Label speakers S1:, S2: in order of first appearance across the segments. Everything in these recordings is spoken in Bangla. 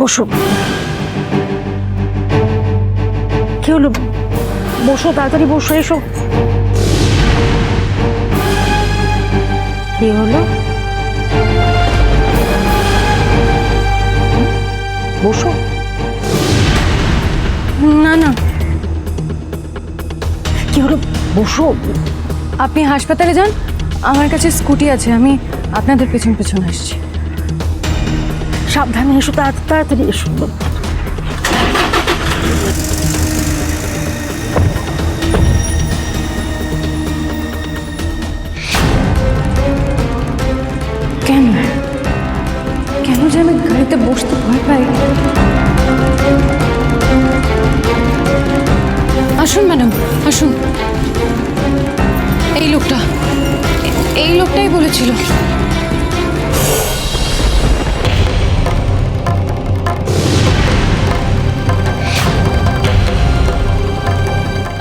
S1: বসো। কি হলো? বসো, তাড়াতাড়ি বসো, এসো। কি হলো? বসো।
S2: না না।
S1: কি হলো? বসো।
S2: আপনি হাসপাতালে যান? আমার কাছে স্কুটি আছে, আমি আপনাদের পেছন পেছন আসছি।
S1: সাবধানে এসো, তাড়া- তাড়াতাড়ি এসো।
S2: কেন? কেন যে আমি গাড়িতে বসতে ভয় পাই? আসুন, ম্যাডাম, আসুন। এই লোকটা, এই লোকটাই বলেছিল।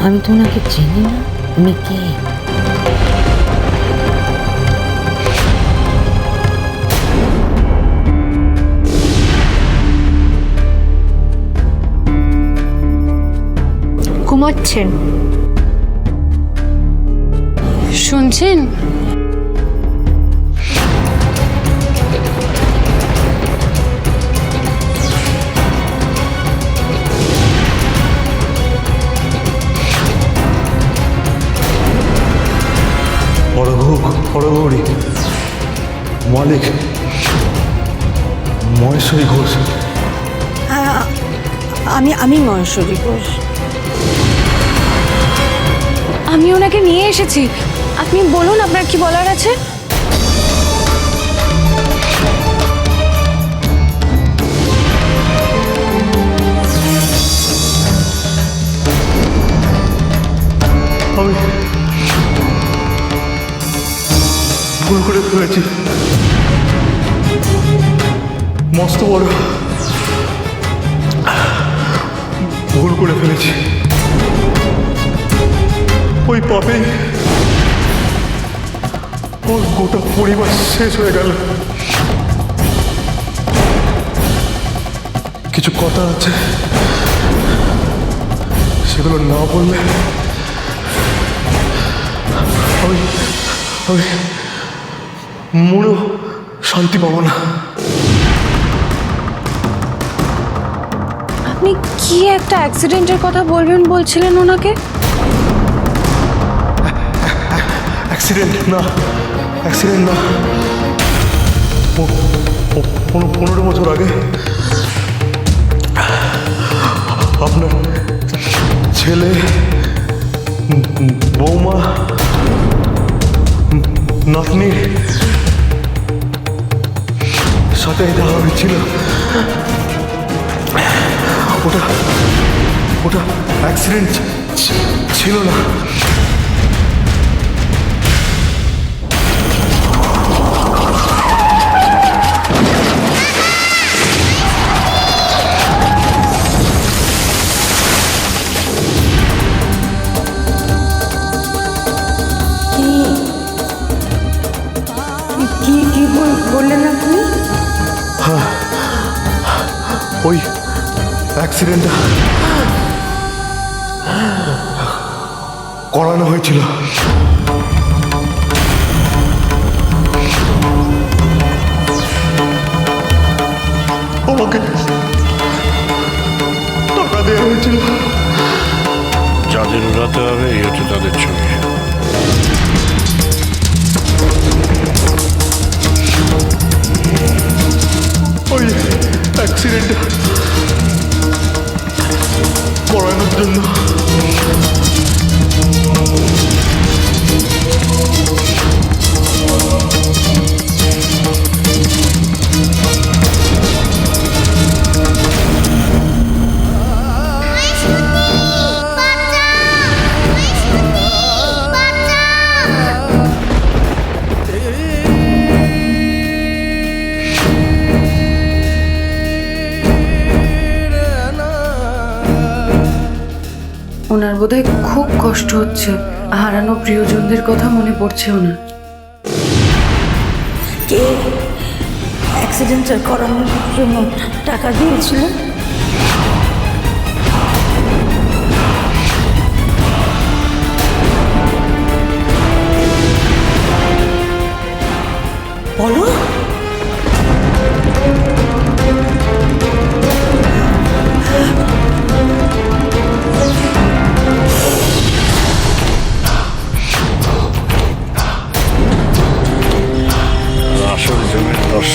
S3: আমি তো ওনাকে চিনি না। উনি কে?
S4: ঘুমাচ্ছেন।
S2: শুনছেন?
S5: মহেশ্বরী ঘোষ।
S1: আমি আমি মহেশ্বরী ঘোষ।
S2: আমি ওনাকে নিয়ে এসেছি। আপনি বলুন আপনার কি বলার আছে?
S5: ভুল করে ফেলেছি। মস্ত বড় ভুল করে ফেলেছি। ওই পাপে ওর গোটা পরিবার শেষ হয়ে গেল। কিছু কথা আছে, সেগুলো না বললে আমি আমি মনেও শান্তি পাবো না।
S2: আপনি কি একটা অ্যাক্সিডেন্টের কথা বলবেন বলছিলেন ওনাকে?
S5: অ্যাক্সিডেন্ট না। অ্যাক্সিডেন্ট না। পনেরো বছর আগে আপনার ছেলে বৌমা নাতনি সাথে দেখা হয়েছিল। ওটা ওটা অ্যাক্সিডেন্ট ছিল না। অ্যাক্সিডেন্টটা করানো হয়েছিল। আমাকে টাকা দেওয়া হয়েছিল।
S6: যাদের উড়াতে হবে এই হচ্ছে তাদের ছবি।
S5: ওই অ্যাক্সিডেন্ট। করানোর জন্য
S2: ওনার বোধহয় খুব কষ্ট হচ্ছে। হারানো প্রিয়জনদের কথা মনে পড়ছে ওনার
S1: কে
S3: অ্যাক্সিডেন্টটা করানোর জন্য টাকা দিয়েছিল? বলো। আমাকে?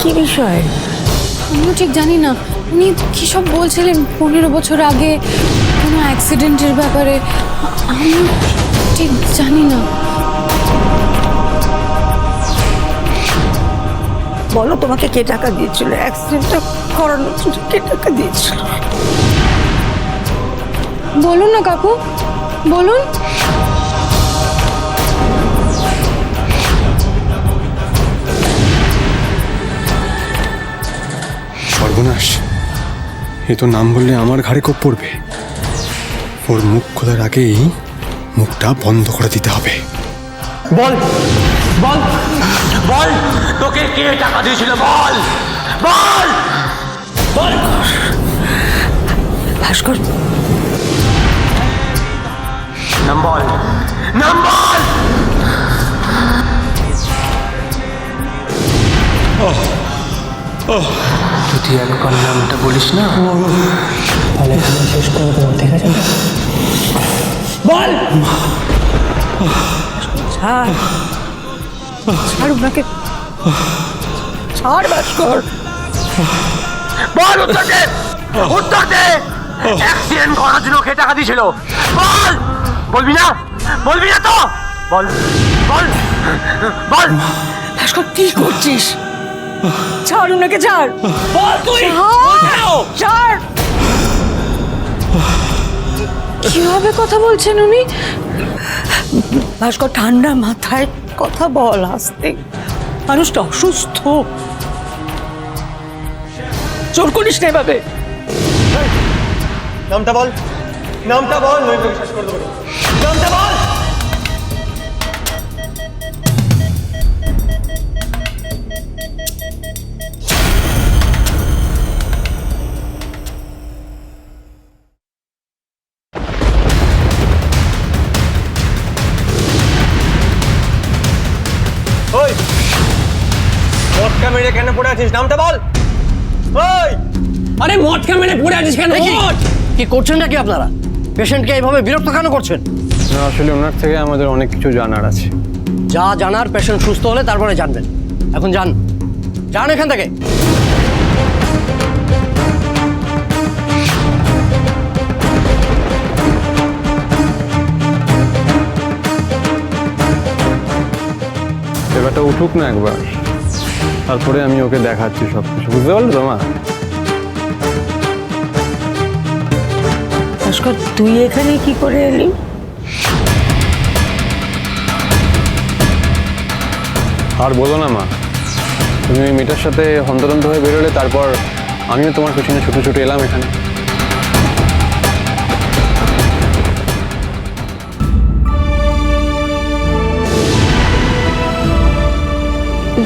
S3: কি বিষয়?
S2: আমিও ঠিক জানি না। উনি কী সব বলছিলেন পনেরো বছর আগে? কোনো অ্যাক্সিডেন্টের ব্যাপারে? আমি ঠিক জানি না।
S3: বলো তোমাকে কে টাকা দিয়েছিল? অ্যাক্সিডেন্টটা করানোর জন্য কে টাকা দিয়েছিল?
S2: বলুন না কাকু বলুন।
S4: সর্বনাশ। এ তো নাম বললে আমার ঘাড়ে কোপ পড়বে। ওর মুখ খোলার আগেই মুখটা বন্ধ করে দিতে হবে।
S7: বল বল। বল তোকে কে টাকা দিয়েছিল? বল বল বল।
S3: ভাস্কর।
S7: নাম বল নাম বল যদি একবার নামটা বলিস না। তাহলে এখানে শেষ করে দেবো ঠিক আছে? বল।
S3: ছাড়। ছাড় ওনাকে। ছাড় ভাস্কর।
S7: বল উত্তর দে উত্তর দে অ্যাক্সিডেন্ট করার জন্য কে টাকা দিয়েছিল বল। বলবি না? বলবি না তো? বল। বল। বল।
S3: ভাস্কর কি করছিস? ছাড় ওনাকে ছাড়।
S7: বল তুই।
S3: ছাড়।
S2: কীভাবে কথা বলছেন উনি?
S3: ভাস্কর ঠান্ডা মাথায় কথা বল আসতে। মানুষটা অসুস্থ। চোর করিস না এভাবে।
S7: নামটা বল। নামটা বল। নইলে বিশ্বাস নামটা বল। মেরে পড়ে আছিস? নামটা বল। ওই!
S8: আরে মটকা মেরে পড়ে আছিস কেন!
S9: কি? করছেন নাকি আপনারা? পেশেন্টকে এইভাবে বিরক্ত কেন করছেন?
S4: না আসলে ওনার থেকে আমাদের অনেক কিছু জানার আছে।
S9: যা জানার পেশেন্ট সুস্থ হলে তারপরে জানবেন। এখন যান। যান এখান থেকে।
S4: এবারটা উঠুক না একবার। তারপরে আমি ওকে দেখাচ্ছি সব কিছু। বুঝতে পারল তো মা?
S3: ভাস্কর তুই এখানে কি করে এলি?
S4: আর বলো না মা। তুমি ওই মেয়েটার সাথে হন্তদন্ত হয়ে বেরোলে তারপর আমিও তোমার পেছনে ছুটে ছুটে এলাম এখানে।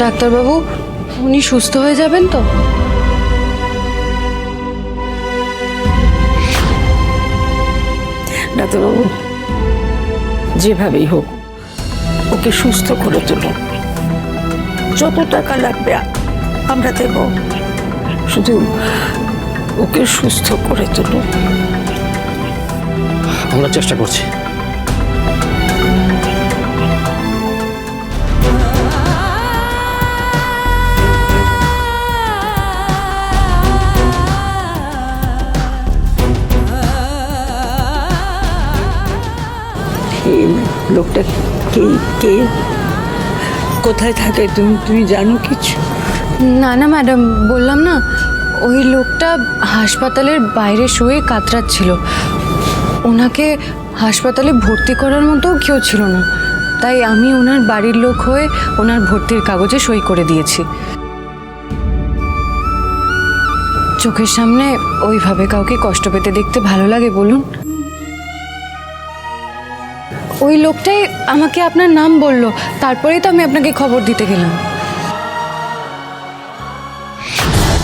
S2: ডাক্তারবাবু উনি সুস্থ হয়ে যাবেন তো?
S3: ডাক্তারবাবু যেভাবেই হোক ওকে সুস্থ করে তুলুন যত টাকা লাগবে আমরা দেব। শুধু ওকে সুস্থ করে তুলুন
S9: আমরা চেষ্টা করছি।
S3: লোকটা কে কে? কোথায় থাকে তুমি? তুমি জানো কিছু?
S2: না না, ম্যাডাম, বললাম না, ওই লোকটা হাসপাতালের বাইরে শুয়ে কাতরাচ্ছিল। ওনাকে হাসপাতালে ভর্তি করার মতো কেউ ছিল না। তাই আমি ওনার বাড়ির লোক হয়ে ওনার ভর্তির কাগজে সই করে দিয়েছি। চোখের সামনে ওইভাবে কাউকে কষ্ট পেতে দেখতে ভালো লাগে, বলুন। ওই লোকটাই আমাকে আপনার নাম বলল তারপরেই তো আমি আপনাকে খবর দিতে গেলাম।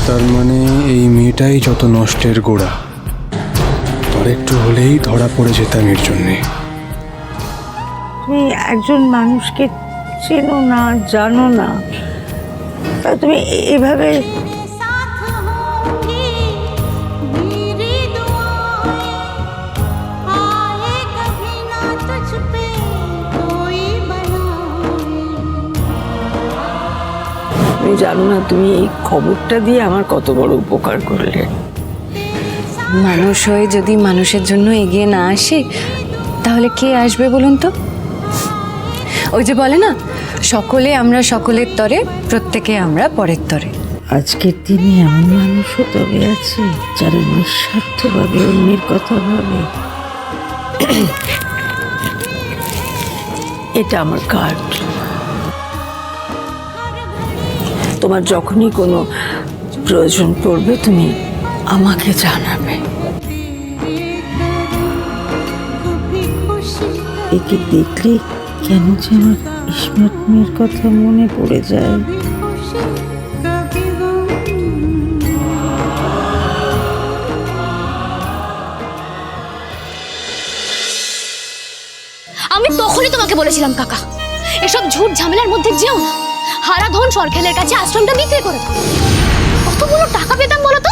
S4: তার মানে এই মেয়েটাই যত নষ্টের গোড়া। তোর একটু হলেই ধরা পড়ে যেতাম এর জন্যে।
S3: তুমি একজন মানুষকে চেনো না জানো না। তা তুমি এভাবে তুমি জানো না তুমি এই খবরটা দিয়ে আমার কত বড় উপকার করলে।
S2: মানুষ হয়ে যদি মানুষের জন্য এগিয়ে না আসে তাহলে কে আসবে বলুন তো? ওই যে বলে না সকলে আমরা সকলের তরে প্রত্যেকে আমরা পরের তরে।
S3: আজকের দিনে এমন মানুষও তবে আছে যারা নিঃস্বার্থভাবে অন্যের কথা ভাবে। এটা আমার কার্ড তোমার যখনই কোনো প্রয়োজন পড়বে, তুমি আমাকে জানাবে। একে দেখলে কেন যেন আমার মেয়ের কথা মনে পড়ে যায়।
S10: আমি তখনই তোমাকে বলেছিলাম, কাকা, এসব ঝুট ঝামেলার মধ্যে যেও না। হারা ধন সরখেলের কাছে আশ্রমটা বিক্রি করে কতগুলো টাকা পেতাম বলো তো?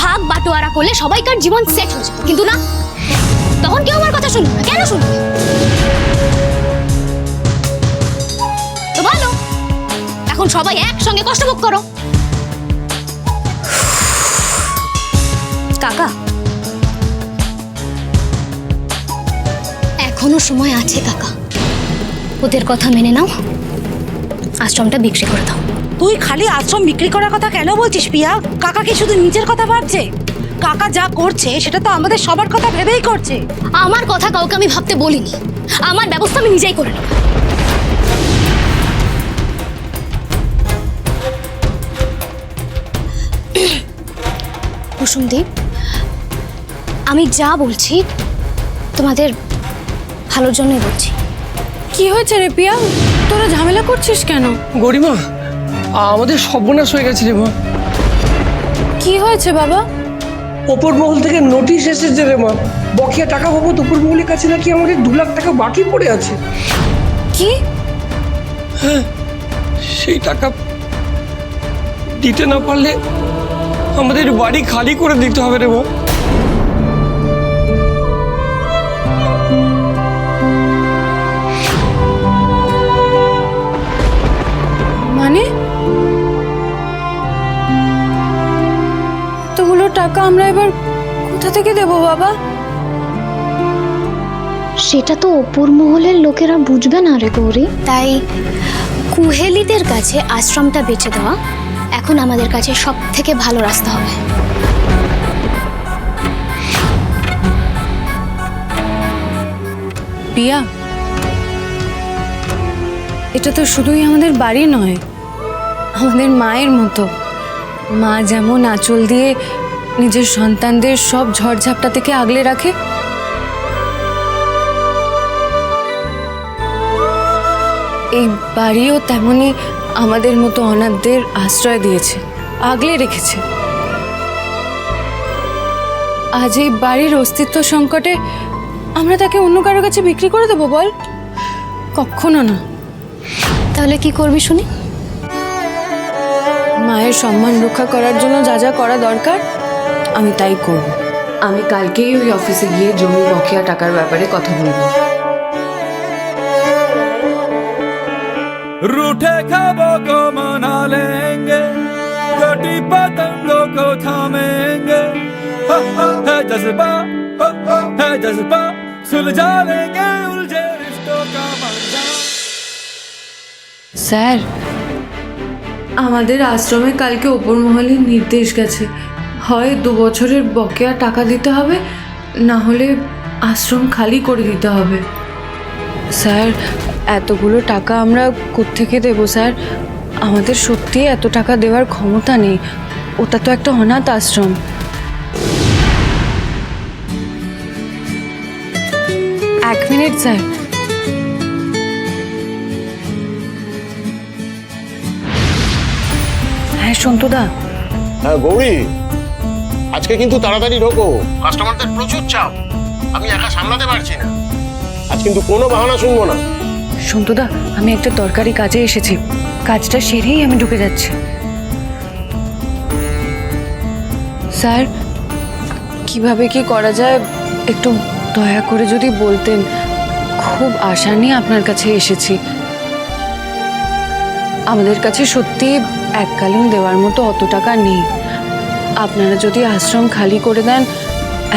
S10: ভাগ বাটোয়ারা করলে সবাইকার জীবন সেট হয়ে যেত কিন্তু না, তখন কেউ আমার কথা শুনবে কেন শুনবে? তো ভালো এখন সবাই একসঙ্গে কষ্ট ভোগ করো। কাকা এখনও সময় আছে কাকা। ওদের কথা মেনে নাও। আশ্রমটা বিক্রি করে দাও।
S1: তুই খালি আশ্রম বিক্রি করার কথা কেন বলছিস পিয়া? কাকা কি শুধু নিজের কথা ভাবছে? কাকা যা করছে সেটা তো আমাদের সবার কথা ভেবেই করছে।
S10: আমার কথা কাউকে আমি ভাবতে বলিনি। আমার ব্যবস্থা আমি নিজেই করে নেব। কুসুমদীপ আমি যা বলছি তোমাদের ভালোর জন্যই বলছি।
S2: কি হয়েছে রে পিয়া? তোরা ঝামেলা করছিস কেন?
S8: গরিমা আমাদের সর্বনাশ হয়ে গেছে রে মা।
S2: কি হয়েছে বাবা?
S8: ওপর মহল থেকে নোটিশ এসেছে রে মা। বকেয়া টাকা বাবদ উপর মহলের কাছে নাকি আমাদের দু লাখ টাকা বাকি পড়ে আছে।
S2: কি?
S8: সেই টাকা দিতে না পারলে আমাদের বাড়ি খালি করে দিতে হবে রে মা।
S2: টাকা আমরা এবার কোথা থেকে দেবো বাবা?
S10: সেটা তো অপুর মহলের লোকেরা বুঝবে না রে গৌরী। তাই কুহেলিদের কাছে আশ্রমটা বেচে দেওয়া এখন আমাদের কাছে সব থেকে ভালো রাস্তা হবে।
S2: পিয়া এটা তো শুধুই আমাদের বাড়ি নয় আমাদের মায়ের মতো। মা যেমন আঁচল দিয়ে নিজের সন্তানদের সব ঝড়ঝাপটা থেকে আগলে রাখে? এই বাড়িও তেমনি আমাদের মতো অনাথদের আশ্রয় দিয়েছে আগলে রেখেছে। আজ এই বাড়ির অস্তিত্ব সংকটে আমরা তাকে অন্য কারোর কাছে বিক্রি করে দেবো বল? কখনো না।
S10: তাহলে কি করবি শুনি?
S2: মায়ের সম্মান রক্ষা করার জন্য যা যা করা দরকার আমি তাই করব আমি কালকেই ওই অফিসে গিয়ে জমি বকেয়া টাকার ব্যাপারে কথা বলবো
S11: रूठे ख्वाबों को मना लेंगे कटी पतंगों को थामेंगे हा, हा, है जज्बा हा, हा, है जज्बा सुलझा लेंगे उलझे रिश्तों का मंजा
S2: স্যার আমাদের আশ্রমে কালকে ওপর মহলের নির্দেশ গেছে হয় দু বছরের বকেয়া টাকা দিতে হবে, না হলে আশ্রম খালি করে দিতে হবে। স্যার, এতগুলো টাকা আমরা কোত্থেকে দেবো স্যার? আমাদের সত্যি এত টাকা দেওয়ার ক্ষমতা নেই। ওটা তো একটা অনাথ আশ্রম। এক মিনিট, স্যার। হ্যাঁ সন্তুদা।
S6: হ্যাঁ গৌরী। আজকে কিন্তু তাড়াতাড়ি ঢোকো। কাস্টমারদের প্রচুর চাপ। আমি একা সামলাতে পারছি না। আজ কিন্তু কোনো বাহানা শুনব না।
S2: সন্তুদা আমি একটা দরকারি কাজে এসেছি। কাজটা সেরেই আমি ঢুকে যাচ্ছি। স্যার কীভাবে কি করা যায়? একটু দয়া করে যদি বলতেন। খুব আশা নিয়ে আপনার কাছে এসেছি। আমাদের কাছে সত্যি এককালীন দেওয়ার মতো অত টাকা নেই। আপনারা যদি আশ্রম খালি করে দেন,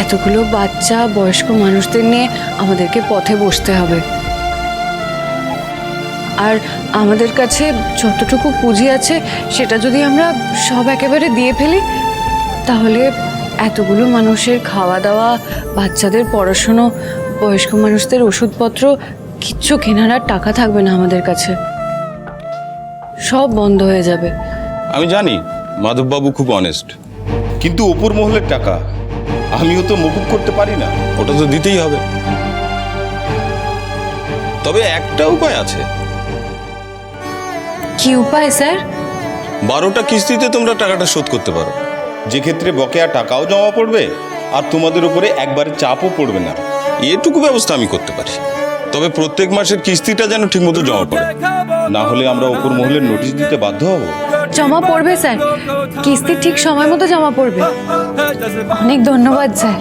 S2: এতগুলো বাচ্চা, বয়স্ক মানুষদের নিয়ে আমাদেরকে পথে বসতে হবে। আর আমাদের কাছে যতটুকু পুঁজি আছে, সেটা যদি আমরা সব একেবারে দিয়ে ফেলি, তাহলে এতগুলো মানুষের খাওয়া দাওয়া বাচ্চাদের পড়াশুনো, বয়স্ক মানুষদের ওষুধপত্র, কিচ্ছু কেনার আর টাকা থাকবে না আমাদের কাছে। সব বন্ধ হয়ে যাবে।
S12: আমি জানি, মাধববাবু খুব অনেস্ট কিন্তু ওপর মহলের টাকা আমিও তো মকুব করতে পারি না। ওটা তো দিতেই হবে। তবে একটা উপায় আছে।
S2: কি উপায় স্যার?
S12: বারোটা কিস্তিতে তোমরা টাকাটা শোধ করতে পারো। যে ক্ষেত্রে বকেয়া টাকাও জমা পড়বে আর তোমাদের উপরে একবারে চাপও পড়বে না। এটুকু ব্যবস্থা আমি করতে পারি। তবে প্রত্যেক মাসের কিস্তিটা যেন ঠিকমতো জমা পড়ে। না হলে আমরা ওপর মহলের নোটিশ দিতে বাধ্য হব।
S2: জমা পড়বে, স্যার। কিস্তি ঠিক সময় মতো জমা পড়বে। অনেক ধন্যবাদ, স্যার।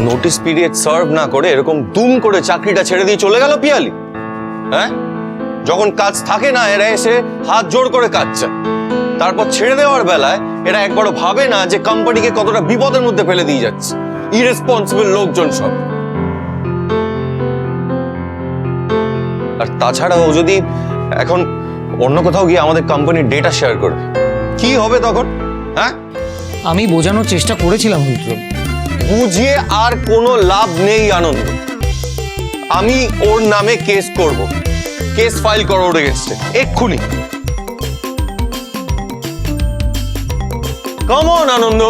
S7: নোটিস পিরিয়ড সার্ভ না করে এরকম দুম করে চাকরিটা ছেড়ে দিয়ে চলে গেল পিয়ালি। হ্যাঁ? যখন কাজ থাকে না, এরা এসে হাত জোর করে কাজ চায় তারপর ছেড়ে দেওয়ার বেলায় এরা একবারও ভাবে না যে কোম্পানিকে কতটা বিপদের মধ্যে ফেলে দিয়ে যাচ্ছে। ইরেসপন্সিবল লোকজন সব। আর তাছাড়া ও যদি এখন অন্য কোথাও গিয়ে আমাদের কোম্পানির ডেটা শেয়ার করবে কি হবে তখন? হ্যাঁ?
S9: আমি বোঝানোর চেষ্টা করেছিলাম রুদ্র
S7: বুঝিয়ে আর কোনো লাভ নেই আনন্দ। আমি ওর নামে কেস করব। কেস ফাইল করো ওর এগেনস্টে এক্ষুনি। কমন আনন্দ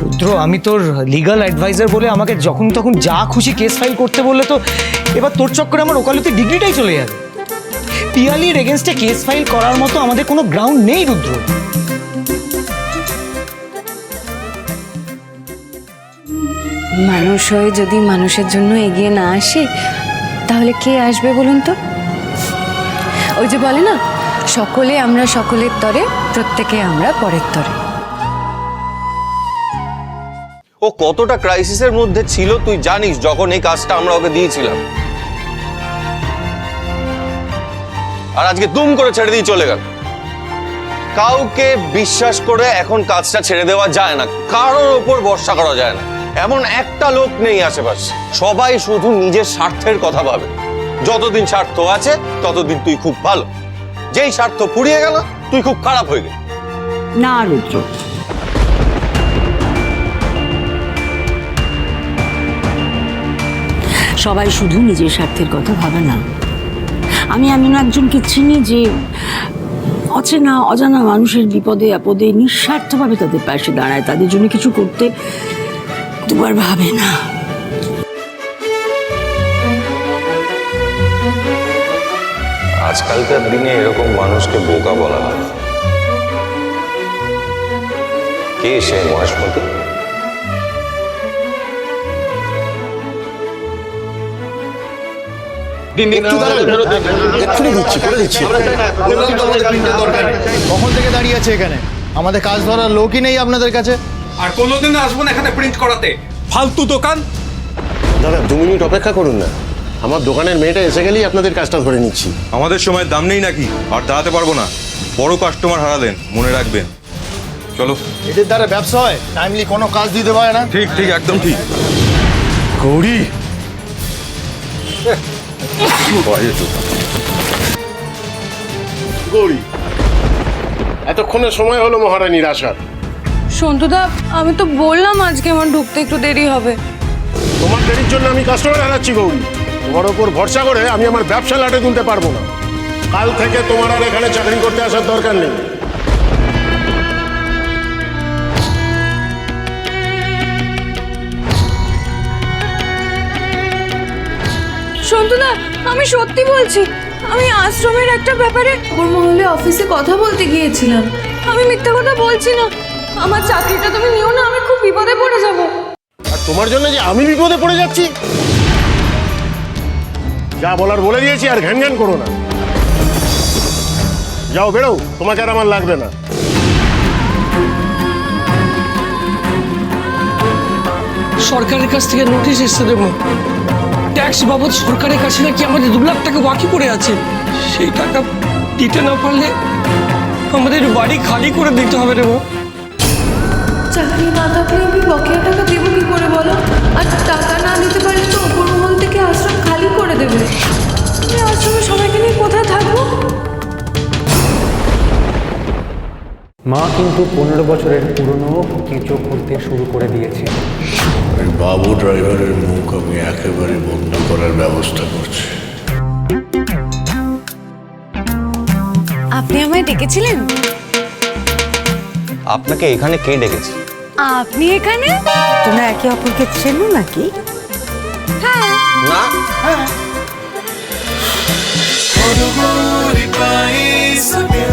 S9: রুদ্র আমি তোর লিগ্যাল অ্যাডভাইজার বলে আমাকে যখন তখন যা খুশি কেস ফাইল করতে বললে তো এবার তোর চক্করে আমার ওকালতি ডিগ্রিটাই চলে যাবে। পিয়ালির এগেনস্টে কেস ফাইল করার মতো আমাদের কোনো গ্রাউন্ড নেই রুদ্র।
S2: মানুষ হয়ে যদি মানুষের জন্য এগিয়ে না আসে তাহলে কে আসবে বলুন তো? ওই যে বলে না সকলে আমরা সকলের তরে, প্রত্যেকে আমরা পরের তরে।
S7: ও কতটা ক্রাইসিসের মধ্যে ছিল তুই জানিস যখন এই কাজটা আমরা ওকে দিয়েছিলাম। আর আজকে দুম করে ছেড়ে দিয়ে চলে গেল। কাউকে বিশ্বাস করে এখন কাজটা ছেড়ে দেওয়া যায় না। কারোর ওপর ভরসা করা যায় না। এমন একটা লোক নেই আশেপাশে। সবাই শুধু নিজের স্বার্থের কথা ভাবে। যতদিন স্বার্থ আছে, ততদিন তুই খুব ভালো। যেই স্বার্থ ফুরিয়ে গেল, তুই খুব খারাপ হয়ে গেল
S3: না, রুদ্র। সবাই শুধু নিজের স্বার্থের কথা ভাবে না। আমি এমন একজনকে চিনি যে অচেনা, অজানা মানুষের বিপদে, আপদে নিঃস্বার্থভাবে তাদের পাশে দাঁড়ায়। তাদের জন্য কিছু করতে দুবার ভাবে না।
S7: আজকালকার দিনে এরকম মানুষকে বোকা বলা হয়। কে সে মহেশমতি
S5: কখন থেকে দাঁড়িয়ে আছে এখানে? আমাদের কাজ ধরার লোকই নেই আপনাদের কাছে?
S11: আর কোনোদিন আসব না এখানে প্রিন্ট করাতে। ফালতু দোকান।
S6: দাদা দু মিনিট অপেক্ষা করুন না। আমার দোকানের মেয়েটা এসে গেলেই আপনাদের কাজটা ধরে নিচ্ছি।
S12: আমাদের সময় দাম নেই নাকি? আর দাঁড়াতে পারব না। বড় কাস্টমার হারালেন মনে রাখবেন। চলো।
S5: এদের দ্বারা ব্যবসা হয় টাইমলি কোনো কাজ দিতে পারে না।
S12: ঠিক ঠিক একদম ঠিক।
S6: গৌরী! গৌরী এতক্ষণে সময় হলো মহারানীর আসার।
S2: সন্তুদা আমি তো বললাম আজকে আমার ঢুকতে একটু দেরি হবে।
S6: তোমার দেরির জন্য আমি কাস্টমার হারাচ্ছি গৌরী। তোমার ওপর ভরসা করে আমি আমার ব্যবসা লাটে তুলতে পারব না। কাল থেকে তোমার আর এখানে চাকরি করতে আসার দরকার নেই।
S2: সন্তুদা আমি সত্যি বলছি আমি আশ্রমের একটা ব্যাপারে মহলে অফিসে কথা বলতে গিয়েছিলাম। আমি মিথ্যা কথা বলছি না। আমার চাকরিটা তুমি নিও না আমি খুব বিপদে পড়ে যাব।
S6: আর তোমার জন্য যে আমি বিপদে পড়ে যাচ্ছি? যা বলার বলে দিয়েছি আর ঘ্যান ঘ্যান করো না। যাও বেরো তোমাকে আর আমার লাগবে না।
S8: সরকারের কাছ থেকে নোটিশ এসছে দেবো ট্যাক্স বাবদ সরকারের কাছে নাকি আমাদের দু লাখ টাকা বাকি পড়ে আছে। সেই টাকা দিতে না পারলে আমাদের বাড়ি খালি করে দিতে হবে রে
S2: চাকরি না থাকলে আমি বকেয়া টাকা দেবো কি করে বলো?
S13: কিন্তু পনেরো বছরের পুরনো কেঁচো করতে শুরু করে দিয়েছে।
S14: ওই বাবু ড্রাইভারের মুখ আমি একেবারে বন্ধ করার ব্যবস্থা করছি।
S2: আপনি আমায় ডেকেছিলেন?
S13: আপনাকে এখানে কে ডেকেছে?
S2: আপনি এখানে?
S3: তোমরা একে অপরকে চেনো নাকি?
S13: না?
S11: পাই সকে